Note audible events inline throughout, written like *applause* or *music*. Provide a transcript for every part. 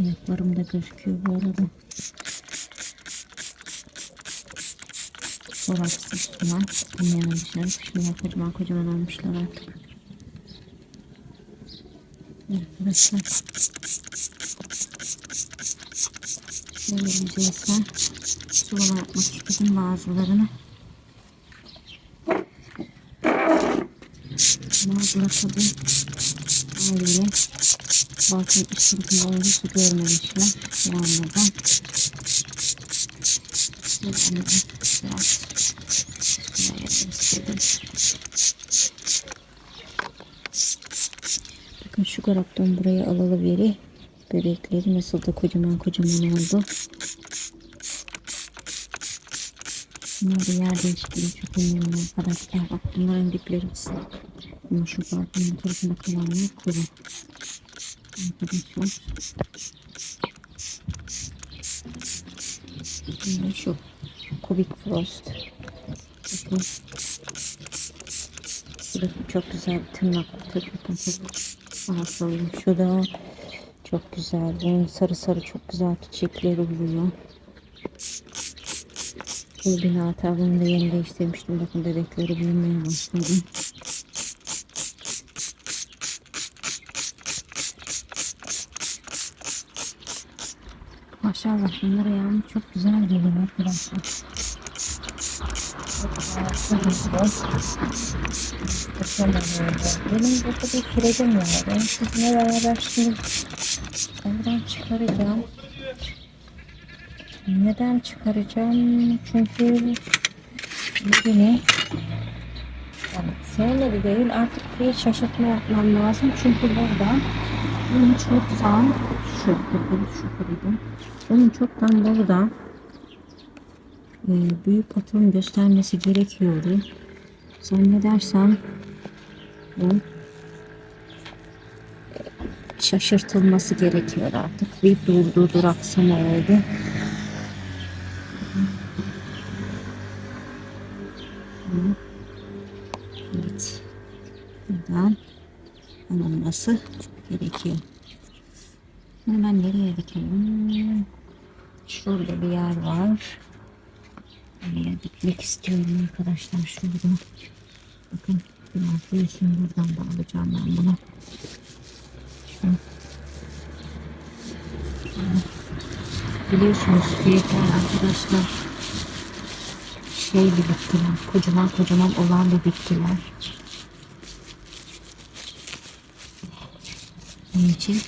Ayaklarım da gözüküyor bu arada. Soraksız bunlar. Anlayamamışlar. Şunlar kocaman kocaman olmuşlar artık. Arkadaşlar. Şöyle yüzeysel sulama yapmak istedim bazılarını. Bazıları tabi haliyle balkon üstünde olduğu su görmemişler. Bu anladan. Şöyle biraz istedim. Bakın şu grafton buraya alalı veri. Bebekleri nasıl da kocaman kocaman oldu. Bunlar da yer değişikliği çok önemli arkadaşlar. Bak dipleri ıslak. Ama şu balkonun tarafında kalanlar kuru. Arkadaşlar. Şimdi şu Kubik Frost. Bakın. Burası çok güzel bir tırnak. Bakın asılıyor. Şu da çok güzel. Bunun sarı sarı çok güzel çiçekleri oluyor. Bu bina tarzını da yeni değiştirmiştim. Bakın bebekleri büyümeye başladı. Maşallah bunlara yani çok güzel geliyor arkadaşlar. Benim burada bir kiredim var. Ben sizinle beraber şimdi oradan çıkaracağım. Neden çıkaracağım? Çünkü bugünü yani sevmedi değil artık bir şaşırtma yapmam lazım. Çünkü burada bunun çoktan şu bakın şu kırıydım. Bunun çoktan burada e, büyük patron göstermesi gerekiyordu. Zannedersem bu şaşırtılması gerekiyor artık. Bir durdu duraksama oldu. Buradan alınması gerekiyor. Hemen nereye dikelim? Şurada bir yer var. Oraya dikmek istiyorum arkadaşlar. Şurada. Bakın biraz büyüsün. Buradan da alacağım ben bunu. Biliyorsunuz fiyatlar arkadaşlar şey bir bitkiler. Kocaman kocaman olan bir bitkiler. Bunun için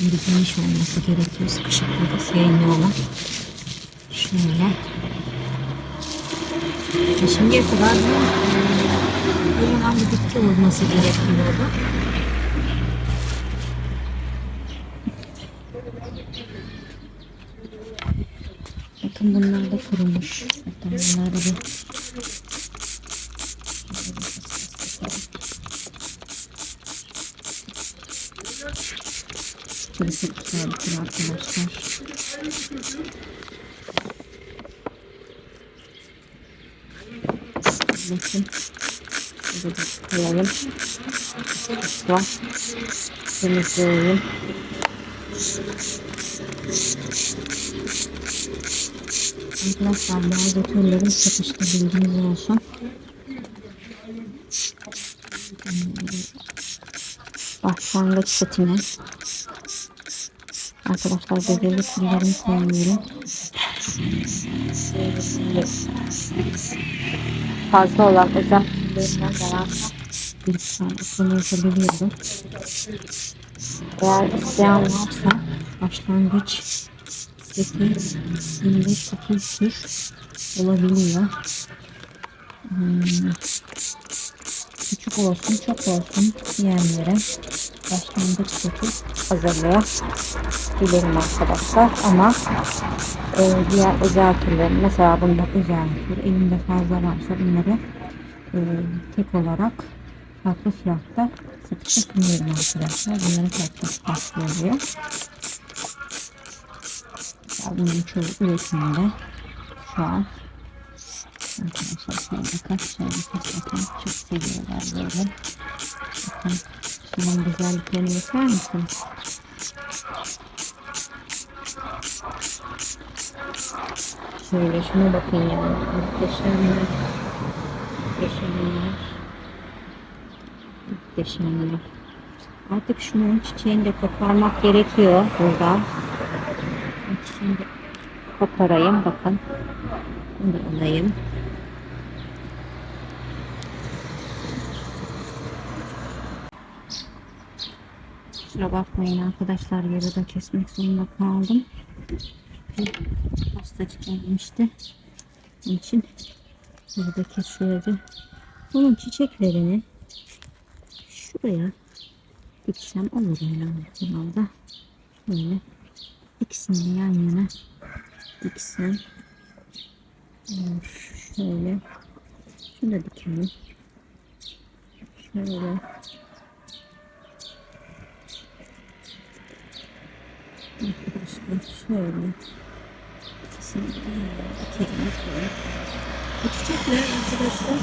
bir geniş olması gerekiyor. Sıkışıklığı da sevmiyorlar. Şöyle. E şimdiye kadar bu olan bir bitki olması gerekiyordu. Bakın bunlar da kurumuş. Hatta bunlar da bir Tür arkadaşlar. Bakın. Burada da koyalım. Var. Temizleyelim. Arkadaşlar bazı türlerin satışta bilginiz olsun. Başlangıç setine Arkadaşlar bebeği türlerini koyuyorum. Fazla olan özel türlerinden beraber bir tane kullanabiliyorum. Eğer isteyen varsa başlangıç seti şimdi 9 tür olabiliyor. Hmm. Küçük olsun çok olsun diyenlere başlangıç seti hazırlayabilirim arkadaşlar ama e, diğer özel türlerin mesela bunda özel tür elimde fazla varsa bunları e, tek olarak farklı fiyatta Sıkça sunuyorum arkadaşlar. Bunların farklı oluyor. Ya bunların çoğu üretiminde şu an arkadaşlar şöyle kaç tane bakın çok seviyorlar böyle. Bakın şunun güzelliklerine bakar mısınız? Şöyle şuna bakın ya. Muhteşemler. Muhteşemler. Muhteşemler. Artık şunun çiçeğini de koparmak gerekiyor burada. Çiçeğini de koparayım. Bakın. Bunu alayım. Kusura bakmayın arkadaşlar yarıda kesmek zorunda kaldım. Pastacı gelmişti. Onun için yarıda kesiyordu. Bunun çiçeklerini şuraya diksem olur herhalde. herhalde. Böyle ikisini yan yana diksem. Şöyle şunu da dikelim. Şöyle şöyle ikisini dikelim. Bu çiçekler arkadaşlar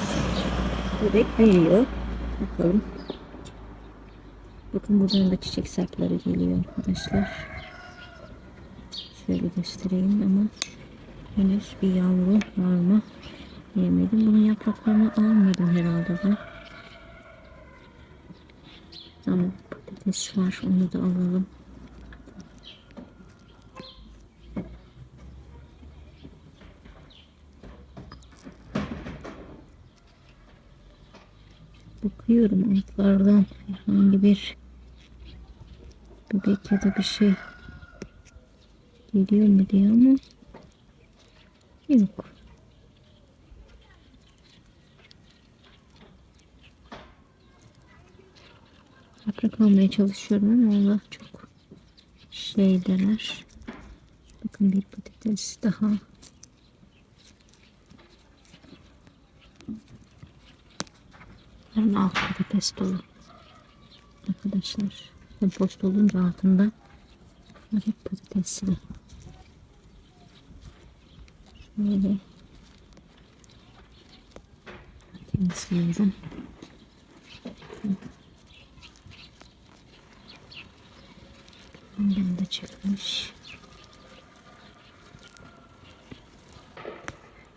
bebek büyüyor. Bakalım. Bakın buradan da çiçek sapları geliyor arkadaşlar. Şöyle göstereyim ama henüz bir yavru var mı yemedim. Bunun yapraklarını almadım herhalde ben. Tamam patates var onu da alalım. Bakıyorum altlardan herhangi bir bebek ya da bir şey geliyor mu diye ama yok. Yaprak almaya çalışıyorum ama Allah çok şeydeler. Bakın bir patates daha. Yarın alt patates dolu. Arkadaşlar kompost olunca altında hep patatesli. Şöyle temizliyorum. Bundan da çıkmış.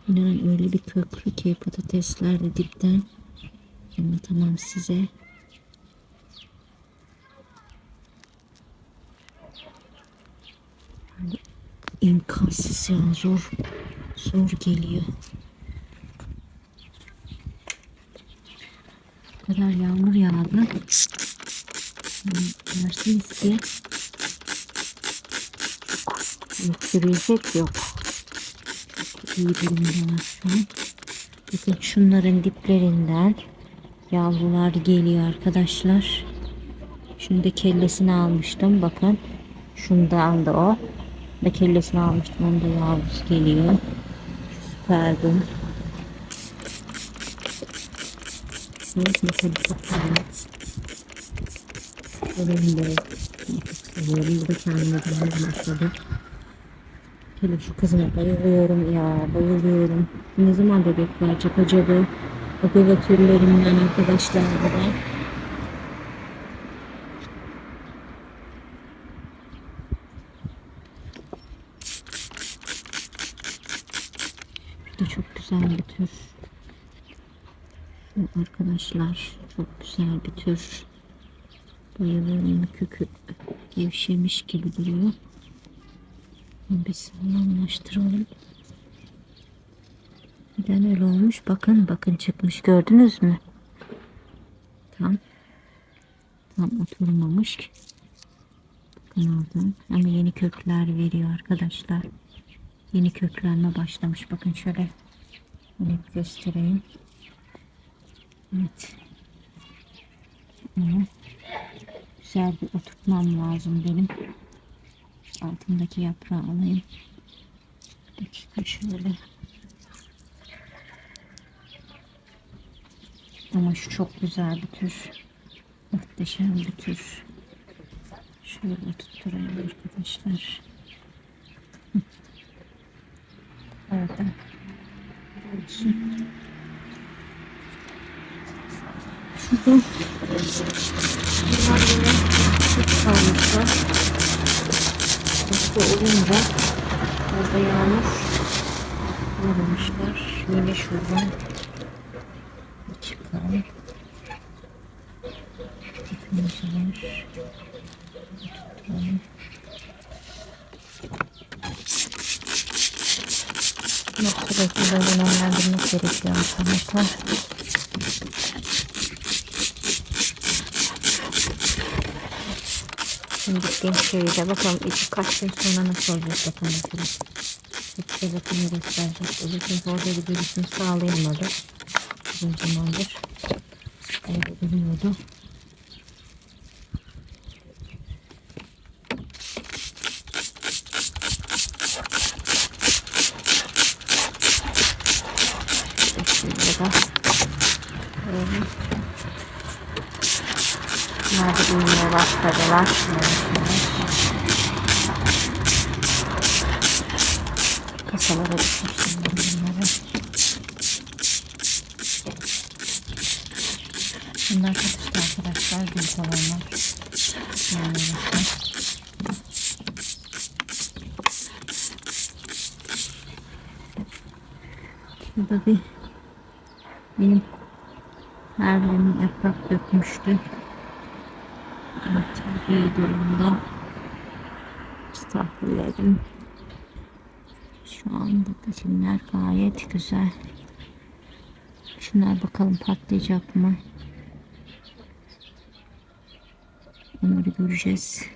İnanın öyle bir köklü ki patatesler de dipten anlatamam size. İmkansız ya zor zor geliyor. Bu kadar yağmur yağdı. Dersiniz ki yok yürüyecek yok. İyi an. Bakın şunların diplerinden yavrular geliyor arkadaşlar. Da kellesini almıştım. Bakın. Şundan da o. Da kellesini almıştım. Onun da yavrusu geliyor. Mesela çok güzel. Benim de seviyorum. Bu da kendime güzel başladı. Hele şu kızıma bayılıyorum ya. Bayılıyorum. Ne zaman bebek verecek acaba? O bebek türlerinden arkadaşlar da. Bu da çok güzel bir tür. Şu arkadaşlar çok güzel bir tür. Bayılıyorum kökü gevşemiş gibi duruyor. Bir sağlamlaştıralım. Neden öyle olmuş? Bakın bakın çıkmış gördünüz mü? Tam tam oturmamış. Bakın oradan. Ama yeni kökler veriyor arkadaşlar. Yeni köklenme başlamış. Bakın şöyle net göstereyim. Evet. Onu güzel bir oturtmam lazım benim. Altındaki yaprağı alayım. Bir dakika şöyle. Ama şu çok güzel bir tür. Muhteşem bir tür. Şöyle tutturayım arkadaşlar. *laughs* Orada. Olsun. Şurada. Bunlar yine çok kalmışlar. Hasta olunca orada yağmur vurmuşlar. Yine şuradan. Hepimiz var. Tutturalım. Yok sürekli böyle nemlendirmek gerekiyor arkadaşlar. Şimdi gittiğim şehirde bakalım iki kaç gün sonra nasıl olacak bakalım. bakalım. Hepsi bakımı gösterecek. Özellikle orada bir gelişim sağlayamadı. Uzun zamandır. Öyle duruyordu. Şimdi da böyle Da büyümeye başladılar. Kasalara ben bunları. Bunlar satışta arkadaşlar. Büyük olanlar. Yani bakın. Burada bir benim her birinin yaprak dökmüştü. İyi durumda. Tahvillerim. Şu anda peçinler gayet güzel. Şunlar bakalım patlayacak mı? Onları göreceğiz.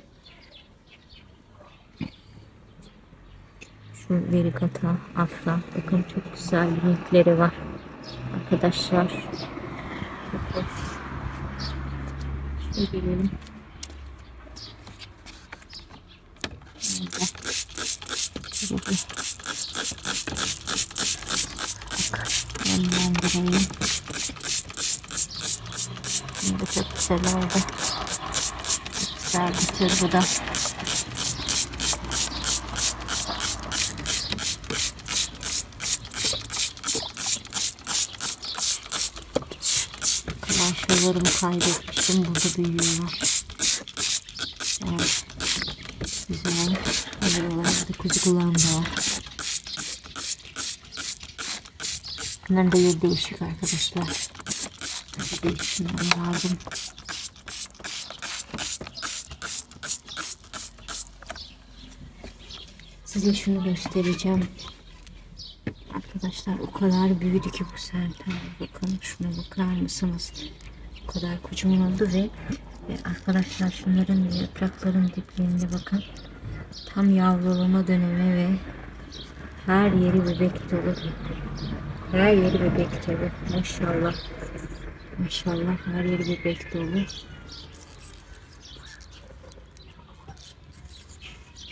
Şu verigata, afra. Bakın çok güzel renkleri var. Arkadaşlar. Çok hoş. Şöyle gelelim. Nemlendireyim. Şimdi çok güzel oldu. Güzel bir tür bu da. Kalanşalarımı kaybetmiştim. Burada büyüyorlar. Evet. Güzel. Da var. Bunların yeri değişik arkadaşlar. Değiştirmem lazım. Size şunu göstereceğim. Arkadaşlar o kadar büyüdü ki bu sertal. Bakın şuna bakar mısınız? O kadar kocaman oldu ve, ve arkadaşlar şunların yaprakların diplerinde bakın. Tam yavrulama dönemi ve her yeri bebek dolu. Her yeri bebek dolu. Maşallah. Maşallah her yeri bebek dolu.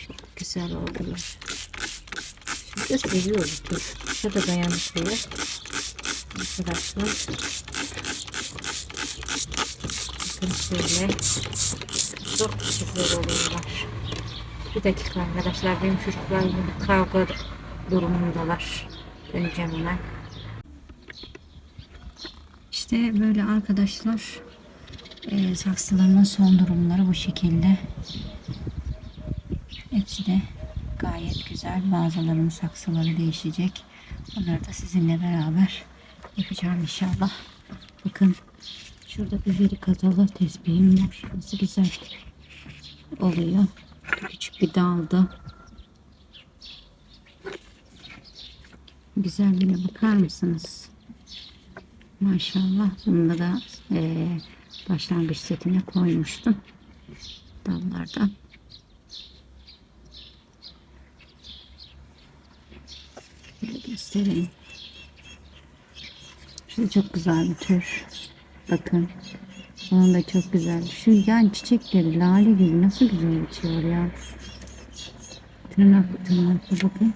Çok güzel oldular. Şurada seviyoruz. Şurada dayanıklıyor. Arkadaşlar. Bakın şöyle. Çok güzel oluyorlar. Bir dakika arkadaşlar benim çocuklar yine bir kavga durumundalar. Döneceğim hemen. İşte böyle arkadaşlar e, saksılarımın son durumları bu şekilde. Hepsi de gayet güzel. Bazılarının saksıları değişecek. Onları da sizinle beraber yapacağım inşallah. Bakın şurada bir veri katalı tesbihim var. Nasıl güzel oluyor. Küçük bir dalda. Güzelliğine bakar mısınız? Maşallah. Bunu da e, başlangıç setine koymuştum. Dallardan. Şöyle göstereyim. Şu çok güzel bir tür. Bakın. Onun da çok güzel. Şu yani çiçekleri lale gibi nasıl güzel açıyor ya. Tırnak tırnaklı bakın.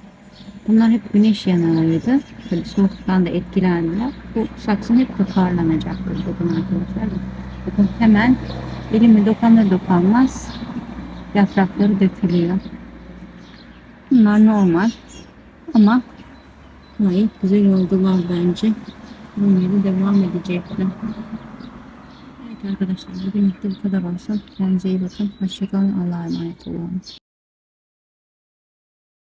Bunlar hep güneş yanağıydı. Böyle soğuktan da etkilendiler. Bu saksın hep toparlanacaktır. Bakın arkadaşlar. Bakın hemen elimi dokanır dokanmaz yaprakları dökülüyor. Bunlar normal ama gayet güzel oldular bence. Bunları devam edecekler. Arkadaşlar bugünlük de bu kadar olsun. Kendinize iyi bakın. Hoşçakalın. Allah'a emanet olun.